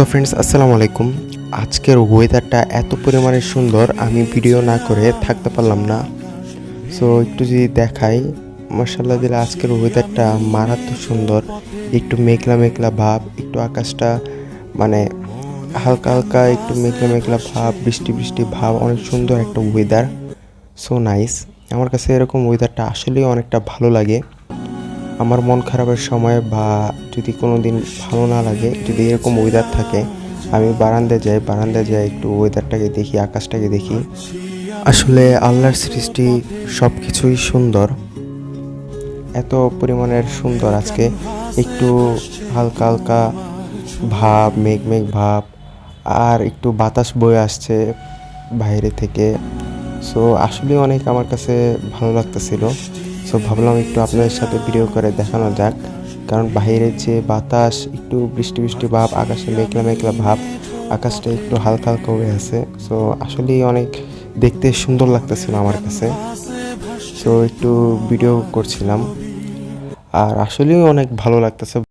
So friends, আসসালামু আলাইকুম। আজকের ওয়েদারটা এত পরিমাণে সুন্দর, আমি ভিডিও না করে থাকতে পারলাম না। সো একটু যদি দেখাই মার্শাল্লাহ দিলে আজকের ওয়েদারটা মারাত্মক সুন্দর। একটু মেঘলা মেঘলা ভাব, একটু আকাশটা মানে হালকা হালকা, একটু মেঘলা মেঘলা ভাব, বৃষ্টি বৃষ্টি ভাব, অনেক সুন্দর একটা ওয়েদার সো নাইস আমার কাছে এরকম ওয়েদারটা আসলেই অনেকটা ভালো লাগে। আমার মন খারাপের সময় বা যদি কোনো দিন ভালো না লাগে, যদি এরকম ওয়েদার থাকে, আমি বারান্দায় যাই বারান্দায় যাই একটু ওয়েদারটাকে দেখি, আকাশটাকে দেখি। আসলে আল্লাহর সৃষ্টি সব কিছুই সুন্দর। এত পরিমাণের সুন্দর আজকে। একটু হালকা হালকা ভাব, মেঘ মেঘ ভাব, আর একটু বাতাস বয়ে আসছে বাইরে থেকে। সো আসলে অনেক আমার কাছে ভালো লাগতেছিল। সো ভাবলাম একটু আপনাদের সাথে ভিডিও করে দেখানো যাক। কারণ বাইরের যে বাতাস, একটু বৃষ্টি বৃষ্টি ভাব, আকাশে মেঘলা মেঘলা ভাব, আকাশটা একটু হালকা হালকা হয়ে আছে। সো আসলেই অনেক দেখতে সুন্দর লাগতেছিল আমার কাছে। সো একটু ভিডিও করছিলাম। আর আসলেই অনেক ভালো লাগতেছে।